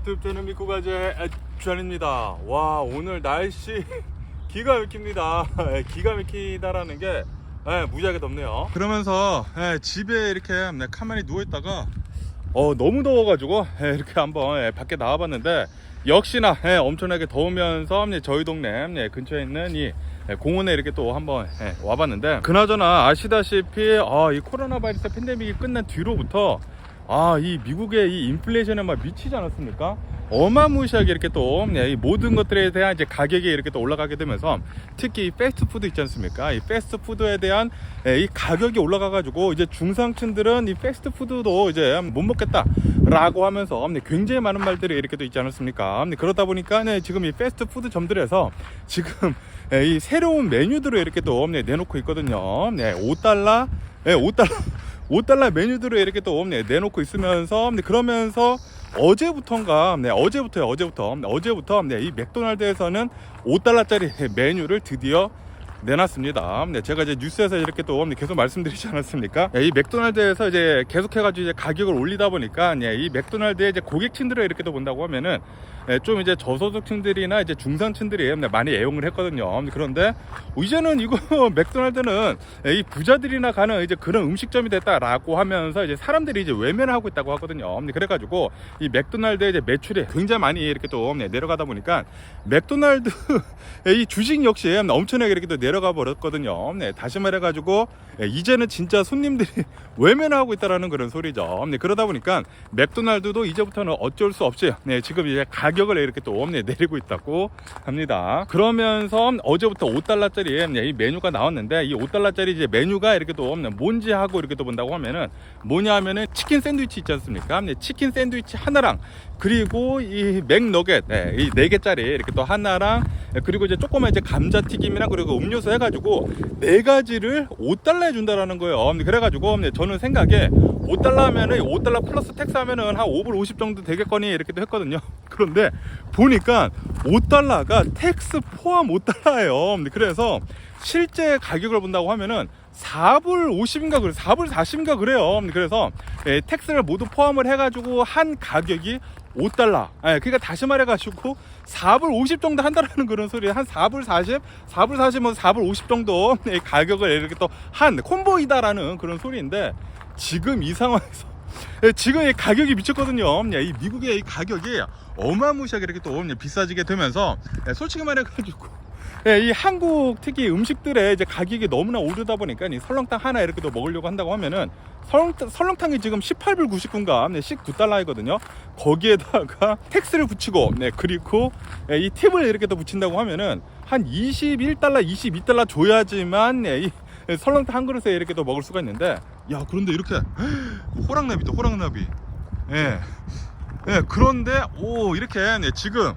유튜브 채널 믿고 가제 주한입니다. 와 오늘 날씨 기가 막힙니다. 예, 기가 막히다라는 게 예, 무지하게 덥네요. 그러면서 예, 집에 이렇게 네, 가만히 누워 있다가 어 너무 더워가지고 예, 이렇게 한번 예, 밖에 나와봤는데 역시나 예, 엄청나게 더우면서 예, 저희 동네 예, 근처에 있는 이 예, 공원에 이렇게 또 한번 예, 와봤는데 그나저나 아시다시피 아, 이 코로나 바이러스 팬데믹이 끝난 뒤로부터 아, 이 미국의 이 인플레이션에 막 미치지 않았습니까? 어마무시하게 이렇게 또, 네, 이 모든 것들에 대한 이제 가격이 이렇게 또 올라가게 되면서 특히 이 패스트푸드 있지 않습니까? 이 패스트푸드에 대한 예, 이 가격이 올라가가지고 이제 중상층들은 이 패스트푸드도 이제 못 먹겠다라고 하면서 네, 굉장히 많은 말들이 이렇게 또 있지 않았습니까? 네, 그러다 보니까 네, 지금 이 패스트푸드 점들에서 지금 예, 이 새로운 메뉴들을 이렇게 또 네, 내놓고 있거든요. 네, 5달러, 예, 5달러. 5달러 메뉴들을 이렇게 또 네, 내놓고 있으면서 네, 그러면서 어제부터인가 네, 어제부터요 어제부터 네, 어제부터 네, 이 맥도날드에서는 5달러짜리 메뉴를 드디어 내놨습니다. 네, 제가 이제 뉴스에서 이렇게 또 계속 말씀드리지 않았습니까? 네, 이 맥도날드에서 이제 계속해가지고 이제 가격을 올리다 보니까 네, 이 맥도날드의 이제 고객층들을 이렇게 또 본다고 하면은 네, 좀 이제 저소득층들이나 이제 중산층들이 네, 많이 애용을 했거든요. 그런데 이제는 이거 맥도날드는 네, 이 부자들이나 가는 이제 그런 음식점이 됐다라고 하면서 이제 사람들이 이제 외면을 하고 있다고 하거든요. 네, 그래가지고 이 맥도날드의 이제 매출이 굉장히 많이 이렇게 또 네, 내려가다 보니까 맥도날드 이 주식 역시 엄청나게 이렇게 또 내려가 버렸거든요. 네, 다시 말해가지고 예, 이제는 진짜 손님들이 외면하고 있다라는 그런 소리죠. 네, 그러다 보니까 맥도날드도 이제부터는 어쩔 수 없이 네, 지금 이제 가격 을 이렇게 또 네, 내리고 있다고 합니다. 그러면서 어제부터 5달러짜리 네, 이 메뉴가 나왔는데 이 5달러짜리 이제 메뉴가 이렇게 또 뭔지 하고 이렇게 또 본다고 하면은 뭐냐 하면은 치킨 샌드위치 있지 않습니까? 네, 치킨 샌드위치 하나랑 그리고 이 맥너겟 네, 이네 개짜리 이렇게 또 하나랑 그리고 이제 조그만 이제 감자 튀김이랑 그리고 음료수 해가지고 네 가지를 5달러에 준다라는 거예요. 네, 그래가지고 네, 저는 생각에 5달러 하면은 5달러 플러스 텍스 하면은 한 5불 50 정도 되겠거니 이렇게도 했거든요. 그런데 보니까 5달러가 텍스 포함 5달러예요. 그래서 실제 가격을 본다고 하면은 4불 50인가 그래 4불 40인가 그래요. 그래서 예, 텍스를 모두 포함을 해가지고 한 가격이 5달러. 예, 그러니까 다시 말해가지고 4불 50 정도 한다라는 그런 소리. 한 4불 40, 4불 40, 뭐 4불 50 정도 예, 가격을 이렇게 또 한 콤보이다라는 그런 소리인데 지금 이 상황에서 예, 지금 이 가격이 미쳤거든요. 예, 이 미국의 이 가격이 어마무시하게 이렇게 또 비싸지게 되면서 예, 솔직히 말해가지고 예, 이 한국 특히 음식들의 이제 가격이 너무나 오르다 보니까 이 설렁탕 하나 이렇게 또 먹으려고 한다고 하면은 설렁탕, 설렁탕 이 지금 18불 99인가 네, 19달러이거든요. 거기에다가 텍스를 붙이고 네, 그리고 예, 이 팁을 이렇게 또 붙인다고 하면은 한 21달러, 22달러 줘야지만 예, 이 설렁탕 한 그릇에 이렇게 또 먹을 수가 있는데 야 그런데 이렇게 호랑나비도 호랑나비 예. 예, 그런데 오 이렇게 네, 지금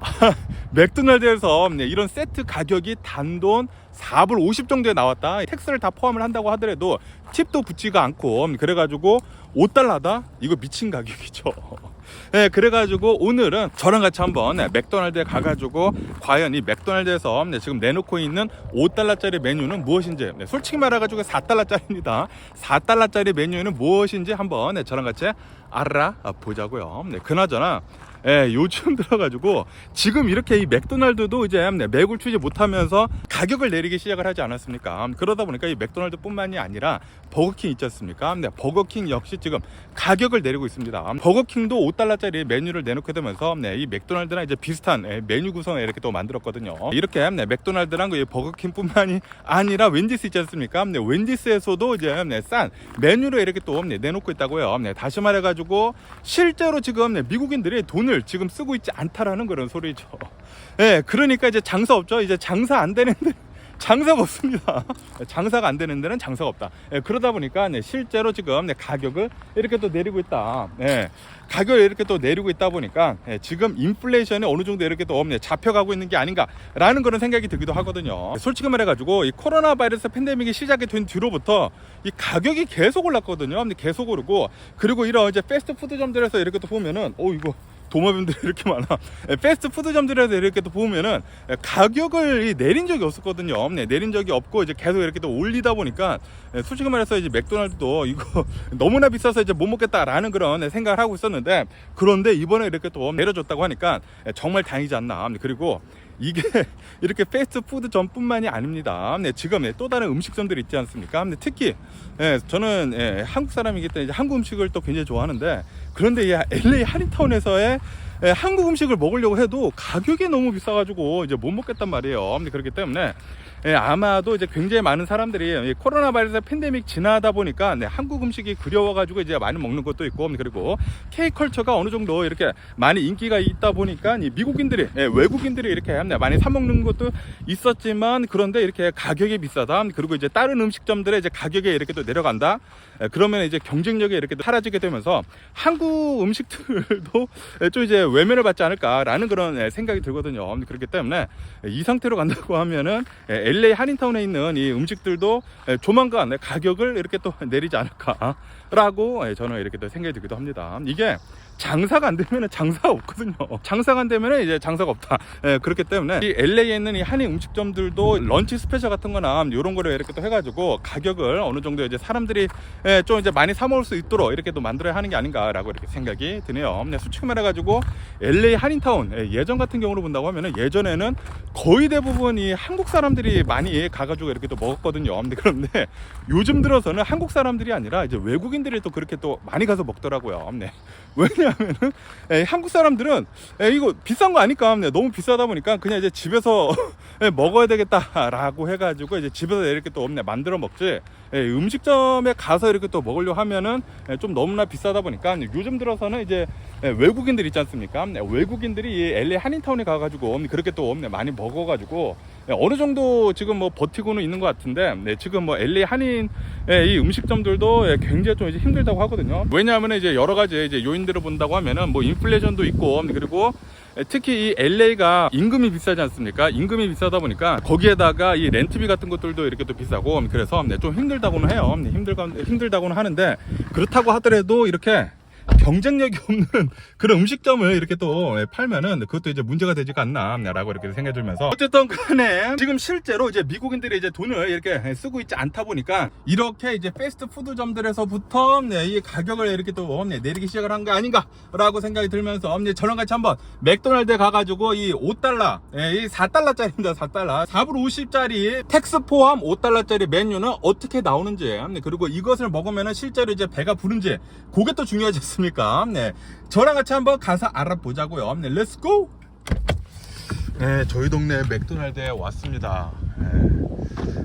맥도날드에서 네, 이런 세트 가격이 단돈 4불 50 정도에 나왔다. 텍스를 다 포함을 한다고 하더라도 팁도 붙지가 않고 그래가지고 5달러다? 이거 미친 가격이죠. 네, 그래가지고 오늘은 저랑 같이 한번 네, 맥도날드에 가가지고 과연 이 맥도날드에서 네, 지금 내놓고 있는 5달러짜리 메뉴는 무엇인지 네, 솔직히 말해가지고 4달러짜리입니다. 4달러짜리 메뉴는 무엇인지 한번 네, 저랑 같이 알아보자고요. 네, 그나저나 예, 요즘 들어가지고 지금 이렇게 이 맥도날드도 이제 매출 추지 못하면서 가격을 내리기 시작을 하지 않았습니까? 그러다 보니까 이 맥도날드뿐만이 아니라 버거킹 있지 않습니까? 네, 버거킹 역시 지금 가격을 내리고 있습니다. 버거킹도 5달러짜리 메뉴를 내놓게 되면서 네, 이 맥도날드랑 이제 비슷한 예, 메뉴 구성을 이렇게 또 만들었거든요. 이렇게 네, 맥도날드랑 그 버거킹뿐만이 아니라 웬디스 있지 않습니까? 네, 웬디스에서도 이제 네, 싼 메뉴를 이렇게 또 네, 내놓고 있다고요. 네, 다시 말해가지고 실제로 지금 네, 미국인들이 돈을 지금 쓰고 있지 않다라는 그런 소리죠. 예, 그러니까 이제 장사 없죠. 이제 장사 안 되는데 장사가 없습니다. 장사가 안 되는 데는 장사가 없다. 예, 그러다 보니까 네, 실제로 지금 네, 가격을 이렇게 또 내리고 있다. 예, 가격을 이렇게 또 내리고 있다 보니까 예, 지금 인플레이션이 어느 정도 이렇게 또 네, 잡혀가고 있는 게 아닌가라는 그런 생각이 들기도 하거든요. 솔직히 말해가지고 이 코로나 바이러스 팬데믹이 시작이 된 뒤로부터 이 가격이 계속 올랐거든요. 계속 오르고 그리고 이런 이제 패스트푸드점들에서 이렇게 또 보면은 오 이거 도마뱀들이 이렇게 많아. 예, 패스트푸드점들에서 이렇게 또 보면은 예, 가격을 이 내린 적이 없었거든요. 네, 내린 적이 없고 이제 계속 이렇게 또 올리다 보니까 예, 솔직히 말해서 이제 맥도날드도 이거 너무나 비싸서 이제 못 먹겠다라는 그런 예, 생각을 하고 있었는데 그런데 이번에 이렇게 또 내려줬다고 하니까 예, 정말 다행이지 않나. 네, 그리고 이게 이렇게 패스트푸드 점뿐만이 아닙니다. 네, 지금 네, 또 다른 음식점들이 있지 않습니까? 네, 특히 예, 저는 예, 한국 사람이기 때문에 한국 음식을 또 굉장히 좋아하는데 그런데 이 LA 한인타운에서의 예, 한국 음식을 먹으려고 해도 가격이 너무 비싸가지고 이제 못 먹겠단 말이에요. 그렇기 때문에 예, 아마도 이제 굉장히 많은 사람들이 이 코로나 바이러스 팬데믹 지나다 보니까 네, 한국 음식이 그리워가지고 이제 많이 먹는 것도 있고 그리고 K 컬처가 어느 정도 이렇게 많이 인기가 있다 보니까 이 미국인들이 예, 외국인들이 이렇게 네, 많이 사 먹는 것도 있었지만 그런데 이렇게 가격이 비싸다 그리고 이제 다른 음식점들의 이제 가격이 이렇게 또 내려간다 예, 그러면 이제 경쟁력이 이렇게 또 사라지게 되면서 한국 음식들도 예, 좀 이제 외면을 받지 않을까라는 그런 예, 생각이 들거든요. 그렇기 때문에 이 상태로 간다고 하면은 예, LA 한인타운에 있는 이 음식들도 예, 조만간 예, 가격을 이렇게 또 내리지 않을까라고 예, 저는 이렇게 또 생각이 들기도 합니다. 이게 장사가 안 되면은 장사가 없거든요. 장사가 안 되면은 이제 장사가 없다. 예, 그렇기 때문에 이 LA에 있는 이 한인 음식점들도 런치 스페셜 같은 거나 이런 거를 이렇게 또 해가지고 가격을 어느 정도 이제 사람들이 예, 좀 이제 많이 사 먹을 수 있도록 이렇게 또 만들어야 하는 게 아닌가라고 이렇게 생각이 드네요. 네, 솔직히 말해가지고 LA 한인타운 예, 예전 같은 경우로 본다고 하면은 예전에는 거의 대부분 이 한국 사람들이 많이 가가지고 이렇게 또 먹었거든요. 근데 그런데 요즘 들어서는 한국 사람들이 아니라 이제 외국인들이 또 그렇게 또 많이 가서 먹더라고요. 네. 왜냐 하면은 예, 한국 사람들은 예, 이거 비싼 거 아니까 네, 너무 비싸다 보니까 그냥 이제 집에서 예, 먹어야 되겠다라고 해가지고 이제 집에서 이렇게 또 없네. 만들어 먹지 예, 음식점에 가서 이렇게 또 먹으려 하면은 예, 좀 너무나 비싸다 보니까 요즘 들어서는 이제 예, 외국인들 있지 않습니까? 네, 외국인들이 이 LA 한인타운에 가가지고 그렇게 또 네, 많이 먹어가지고 예, 어느 정도 지금 뭐 버티고는 있는 것 같은데 네, 지금 뭐 LA 한인 예, 이 음식점들도 예, 굉장히 좀 이제 힘들다고 하거든요. 왜냐하면 이제 여러 가지 이제 요인들을 본다고 하면은 뭐 인플레이션도 있고 그리고 예, 특히 이 LA가 임금이 비싸지 않습니까? 임금이 비싸다 보니까 거기에다가 이 렌트비 같은 것들도 이렇게 또 비싸고 그래서 네, 좀 힘들다고는 해요. 네, 힘들다고는 하는데 그렇다고 하더라도 이렇게 경쟁력이 없는 그런 음식점을 이렇게 또 팔면은 그것도 이제 문제가 되지가 않나라고 이렇게 생각이 들면서 어쨌든 간에 지금 실제로 이제 미국인들이 이제 돈을 이렇게 쓰고 있지 않다 보니까 이렇게 이제 패스트푸드점들에서부터 네, 이 가격을 이렇게 또 네, 내리기 시작을 한 게 아닌가라고 생각이 들면서 네, 저랑 같이 한번 맥도날드에 가가지고 이 5달러, 예, 이 4달러짜리입니다. 4달러. 4불 50짜리 텍스 포함 5달러짜리 메뉴는 어떻게 나오는지 네, 그리고 이것을 먹으면 실제로 이제 배가 부른지 그게 또 중요하지 않습니까? 네, 저랑 같이 한번 가서 알아보자고요. 네, 렛츠 고! 네, 저희 동네 맥도날드에 왔습니다. 네,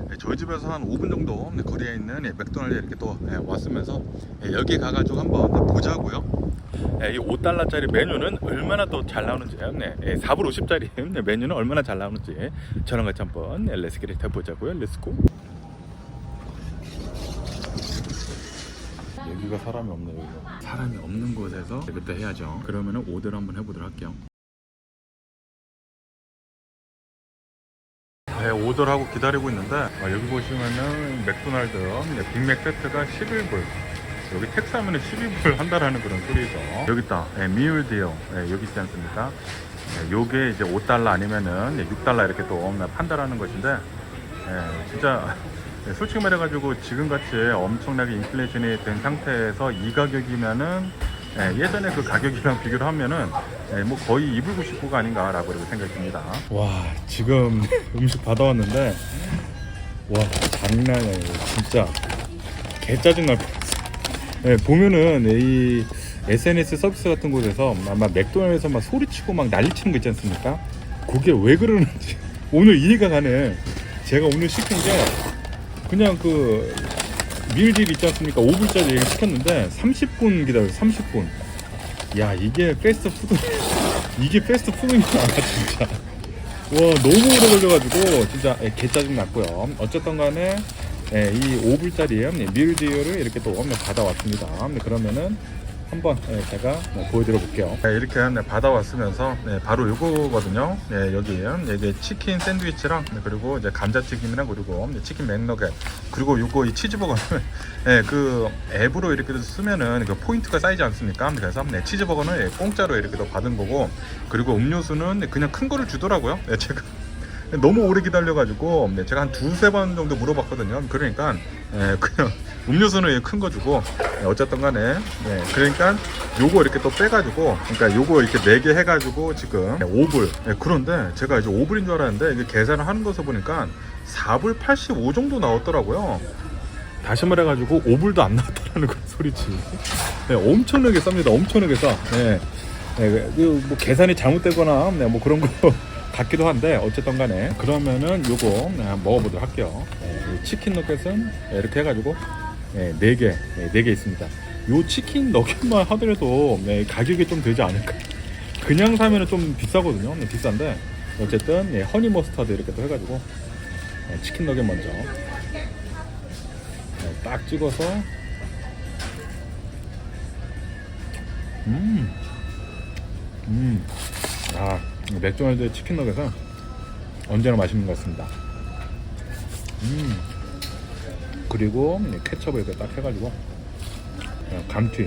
네, 저희 집에서 한 5분 정도 네, 거리에 있는 네, 맥도날드에 이렇게 또 네, 왔으면서 네, 여기 가가지고 한번 네, 보자고요. 네, 이 5달러짜리 메뉴는 얼마나 또 잘 나오는지, 네, 네, 4불 50짜리 네, 메뉴는 얼마나 잘 나오는지 저랑 같이 한번 네, 렛츠기를 해보자고요. 렛츠고! 여기가 사람이 없네요. 여기가. 사람이 없는 곳에서 그때 해야죠. 그러면 은 오더를 한번 해보도록 할게요. 네, 오더를 하고 기다리고 있는데 아, 여기 보시면은 맥도날드 네, 빅맥 세트가 11불 여기 택스 하면은 12불 한다라는 그런 소리죠 여기 있다 네, 미울 디어 네, 여기 있지 않습니까 네, 요게 이제 5달러 아니면은 네, 6달러 이렇게 또 판다라는 것인데 네, 진짜 네, 솔직히 말해가지고 지금같이 엄청나게 인플레이션이 된 상태에서 이 가격이면은 예, 예전에 그 가격이랑 비교를 하면은 예, 뭐 거의 2불 99가 아닌가라고 생각이 듭니다. 와 지금 음식 받아왔는데 와 장난 아니에요 진짜 개 짜증 날 뻔했어. 예, 보면은 이 SNS 서비스 같은 곳에서 아마 맥도날드에서 막 소리치고 막 난리치는 거 있지 않습니까? 그게 왜 그러는지 오늘 이해가 가네. 제가 오늘 시킨 게 그냥 그 밀딜 있지 않습니까? 5불짜리 얘기 시켰는데 30분 기다려 30분. 야 이게 패스트푸드 이게 패스트푸드인가 진짜. 와 너무 오래 걸려가지고 진짜 예, 개짜증 났고요. 어쨌든 간에 예, 이 5불짜리 밀딜을 이렇게 또 받아왔습니다. 네, 그러면은 한번 예, 제가 네, 보여드려 볼게요. 네, 이렇게 네, 받아왔으면서 네, 바로 이거거든요. 네, 여기 이게 치킨 샌드위치랑 네, 그리고 이제 감자튀김이랑 그리고 네, 치킨 맥너겟 그리고 요거 이 치즈버거는 네, 그 앱으로 이렇게 쓰면은 그 포인트가 쌓이지 않습니까? 그래서 네, 치즈버거는 예, 공짜로 이렇게 더 받은 거고 그리고 음료수는 네, 그냥 큰 거를 주더라고요. 네, 제가 너무 오래 기다려가지고 네, 제가 한 두세 번 정도 물어봤거든요. 그러니까 예, 그냥 음료수는 큰 거 주고 예, 어쨌든 간에 예, 그러니까 요거 이렇게 또 빼가지고 그러니까 요거 이렇게 네개 해가지고 지금 5불 예, 그런데 제가 이제 5불인 줄 알았는데 이게 계산을 하는 것을 보니까 4불 85 정도 나왔더라고요. 다시 말해가지고 5불도 안 나왔다는 그 소리지. 네, 엄청나게 쌉니다. 엄청나게 싸. 네. 네, 그, 뭐 계산이 잘못되거나 네, 뭐 그런 거 같기도 한데 어쨌든 간에 그러면은 요거 네, 먹어보도록 할게요. 네, 이 치킨 너겟은 네, 이렇게 해가지고 네, 4개, 네, 4개 있습니다. 요 치킨 너겟만 하더라도 네, 가격이 좀 되지 않을까. 그냥 사면은 좀 비싸거든요. 네, 비싼데 어쨌든 예, 허니 머스타드 이렇게 또 해가지고 네, 치킨 너겟 먼저 네, 딱 찍어서 음, 음, 아 맥도날드 치킨 너겟은 언제나 맛있는 것 같습니다. 음, 그리고 이 케첩을 이렇게 딱 해가지고 감튀.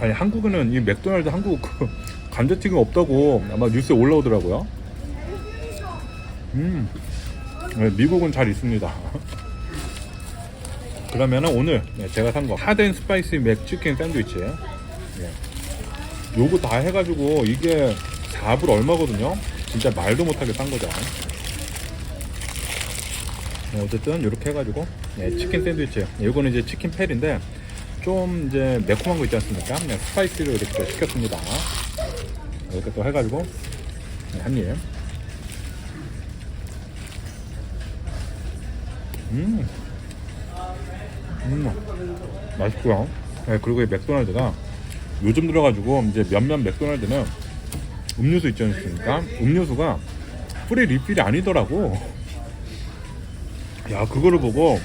아니 한국에는 이 맥도날드 한국 그 감자튀김 없다고 아마 뉴스에 올라오더라고요. 음, 네, 미국은 잘 있습니다. 그러면은 오늘 네, 제가 산 거 하덴 스파이시 맥치킨 샌드위치 예. 요거 다 해가지고 이게 4불 얼마거든요 진짜 말도 못하게 싼 거죠 네, 어쨌든 이렇게 해가지고 네, 치킨 샌드위치 이거는 이제 치킨 펠인데 좀 이제 매콤한 거 있지 않습니까 네, 스파이시로 이렇게 시켰습니다 이렇게 또 해가지고 네, 한입 음 음, 맛있고요. 네, 그리고 이 맥도날드가 요즘 들어가지고 이제 몇몇 맥도날드는 음료수 있지 않습니까? 음료수가 프리 리필이 아니더라고. 야, 그거를 보고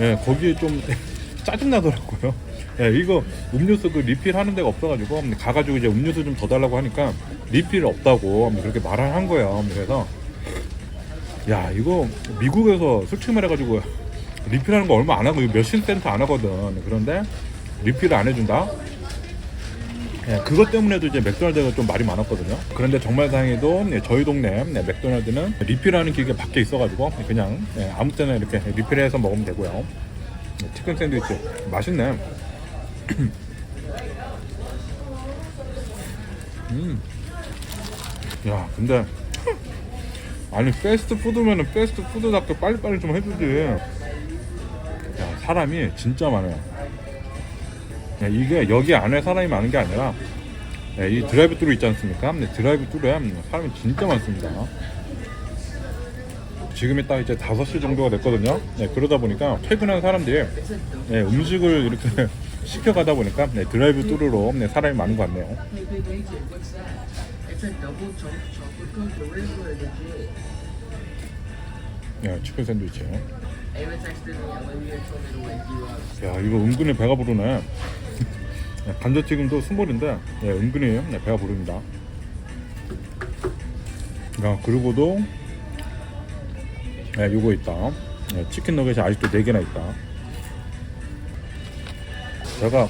예, 거기에 좀 짜증 나더라고요. 예, 이거 음료수 그 리필 하는 데가 없어가지고 가가지고 이제 음료수 좀 더 달라고 하니까 리필 없다고 그렇게 말을 한 거예요. 그래서 야 이거 미국에서 솔직히 말해가지고 리필하는 거 얼마 안 하고 몇십 센트 안 하거든. 그런데 리필을 안 해준다. 예, 그것 때문에도 이제 맥도날드가 좀 말이 많았거든요. 그런데 정말 다행히도 네, 저희 동네 네, 맥도날드는 리필하는 기계 밖에 있어가지고 그냥 네, 아무 때나 이렇게 리필해서 먹으면 되고요. 네, 치킨 샌드위치 맛있네. 음. 야, 근데 아니 패스트푸드면은 패스트푸드답게 빨리빨리 좀 해주지. 야, 사람이 진짜 많아요. 야, 이게 여기 안에 사람이 많은 게 아니라 야, 이 드라이브 뚜루 있지 않습니까? 네, 드라이브 뚜루에 사람이 진짜 많습니다. 지금이 딱 이제 5시 정도가 됐거든요. 네, 그러다 보니까 퇴근한 사람들이 네, 음식을 이렇게 시켜가다 보니까 네, 드라이브 뚜루로 네, 사람이 많은 것 같네요. Legit. 네, 치킨 샌드위치. Up. 야 이거 은근히 배가 부르네 야, 감자튀김도 스몰인데 예, 은근히 네, 배가 부릅니다 야 그리고도 예, 요거 있다 예, 치킨 너겟이 아직도 4개나 있다 제가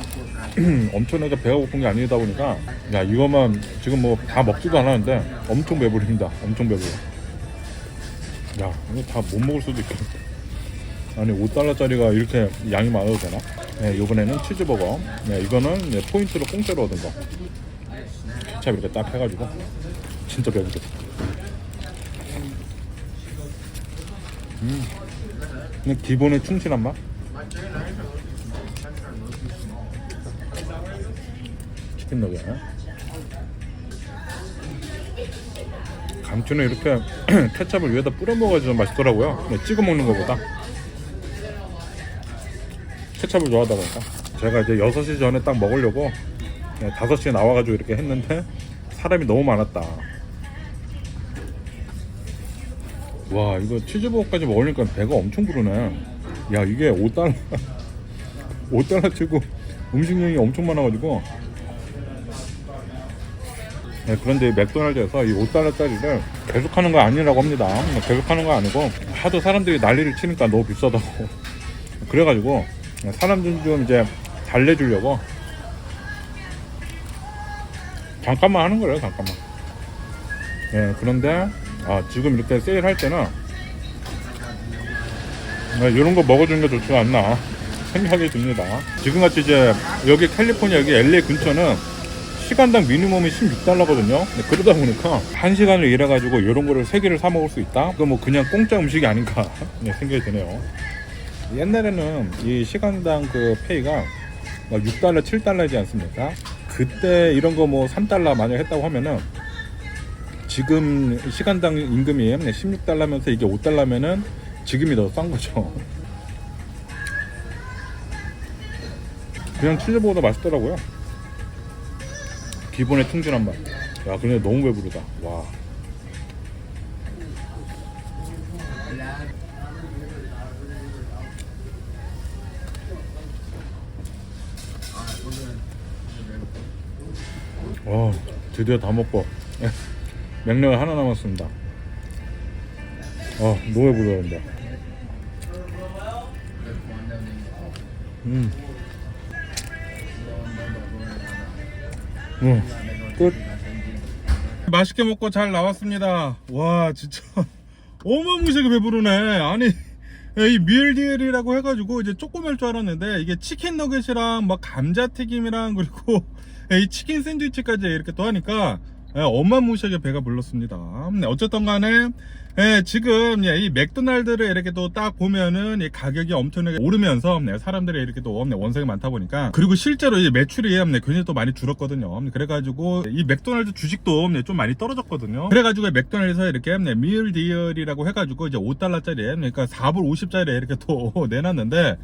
엄청나게 배가 고픈 게 아니다 보니까 야 이거만 지금 뭐 다 먹지도 않았는데 엄청 배부릅니다 엄청 배부러 야 이거 다 못 먹을 수도 있겠다 아니 5달러짜리가 이렇게 양이 많아도 되나? 네, 이번에는 치즈버거. 네, 이거는 네, 포인트로 공짜로 얻은 거. 케찹 이렇게 딱 해가지고 진짜 배부르다. 음, 그냥 기본에 충실한 맛. 치킨 너겟. 감추는 이렇게 케찹을 위에다 뿌려 먹어야지 좀 맛있더라고요. 네, 찍어 먹는 것보다. 케찹을 좋아하다 보니까 제가 이제 6시 전에 딱 먹으려고 네, 5시에 나와가지고 이렇게 했는데 사람이 너무 많았다 와 이거 치즈버거까지 먹으니까 배가 엄청 부르네 야 이게 5달러 5달러 치고 음식량이 엄청 많아가지고 네, 그런데 이 맥도날드에서 이 5달러짜리를 계속하는 거 아니라고 합니다. 계속하는 거 아니고 하도 사람들이 난리를 치니까 너무 비싸다고 그래가지고 사람들 좀 이제 달래주려고 잠깐만 하는 거예요. 잠깐만. 예, 그런데 아, 지금 이렇게 세일할 때는 이런 거 먹어주는 게 좋지 않나 생각이 듭니다. 지금같이 이제 여기 캘리포니아 여기 LA 근처는 시간당 미니멈이 16달러거든요. 그러다 보니까 한 시간을 일해가지고 이런 거를 세 개를 사 먹을 수 있다. 그거 뭐 그냥 공짜 음식이 아닌가 네, 생각이 드네요. 옛날에는 이 시간당 그 페이가 막 6달러, 7달러이지 않습니까? 그때 이런 거 뭐 3달러 만약 했다고 하면은 지금 시간당 임금이 16달러면서 이게 5달러면은 지금이 더 싼 거죠. 그냥 치즈보다 맛있더라고요. 기본에 충실한 맛. 야, 근데 너무 배부르다. 와. 와, 드디어 다 먹고 맥락을 하나 남았습니다. 아, 너무 배부르는데. 음. 음. 끝. 맛있게 먹고 잘 나왔습니다. 와, 진짜 어마무시하게 배부르네. 아니, 이 밀디엘이라고 해가지고 이제 조그만 줄 알았는데 이게 치킨 너겟이랑 막 감자튀김이랑 그리고 이 치킨 샌드위치까지 이렇게 또 하니까 예, 어마무시하게 배가 불렀습니다. 네, 어쨌든 간에 예, 지금 예, 이 맥도날드를 이렇게 또 딱 보면은 이 가격이 엄청나게 오르면서 네, 사람들이 이렇게 또 네, 원석이 많다 보니까 그리고 실제로 이 매출이 네, 굉장히 또 많이 줄었거든요. 네, 그래가지고 이 맥도날드 주식도 네, 좀 많이 떨어졌거든요. 그래가지고 맥도날드에서 이렇게 네, 밀 디얼이라고 해가지고 이제 5달러짜리 그러니까 4불 50짜리 이렇게 또 내놨는데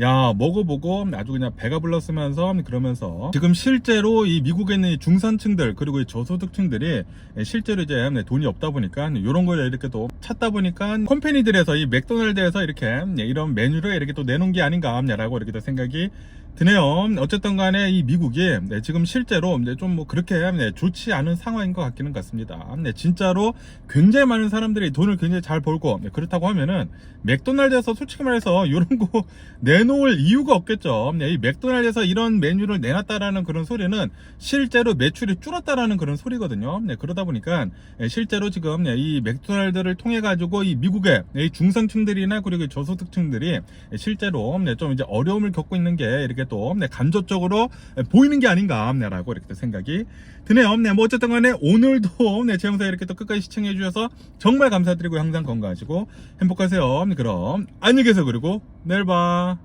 야 먹어보고 아주 그냥 배가 불렀으면서 그러면서 지금 실제로 이 미국에 있는 이 중산층들 그리고 이 저소득층들이 실제로 이제 돈이 없다 보니까 이런 걸 이렇게 또 찾다 보니까 컴퍼니들에서 이 맥도날드에서 이렇게 이런 메뉴를 이렇게 또 내놓은 게 아닌가라고 이렇게 또 생각이 드네요. 어쨌든 간에 이 미국이 네, 지금 실제로 좀뭐 그렇게 네, 좋지 않은 상황인 것 같기는 같습니다. 네, 진짜로 굉장히 많은 사람들이 돈을 굉장히 잘 벌고 네, 그렇다고 하면은 맥도날드에서 솔직히 말해서 이런 거 내놓을 이유가 없겠죠. 네, 이 맥도날드에서 이런 메뉴를 내놨다라는 그런 소리는 실제로 매출이 줄었다라는 그런 소리거든요. 네, 그러다 보니까 네, 실제로 지금 네, 이 맥도날드를 통해 가지고 이 미국의 네, 이 중산층들이나 그리고 저소득층들이 네, 실제로 네, 좀 이제 어려움을 겪고 있는 게 이렇게 또 네, 간접적으로 보이는 게 아닌가라고 이렇게 또 생각이 드네요. 네, 뭐 어쨌든 간에 오늘도 네, 제 영상 이렇게 또 끝까지 시청해 주셔서 정말 감사드리고 항상 건강하시고 행복하세요. 네, 그럼 안녕히 계세요. 그리고 내일 봐.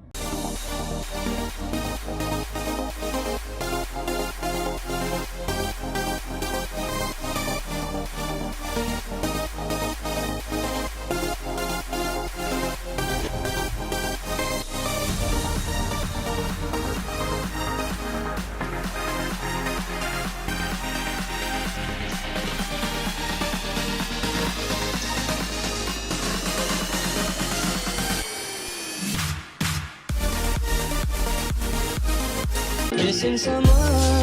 sense amor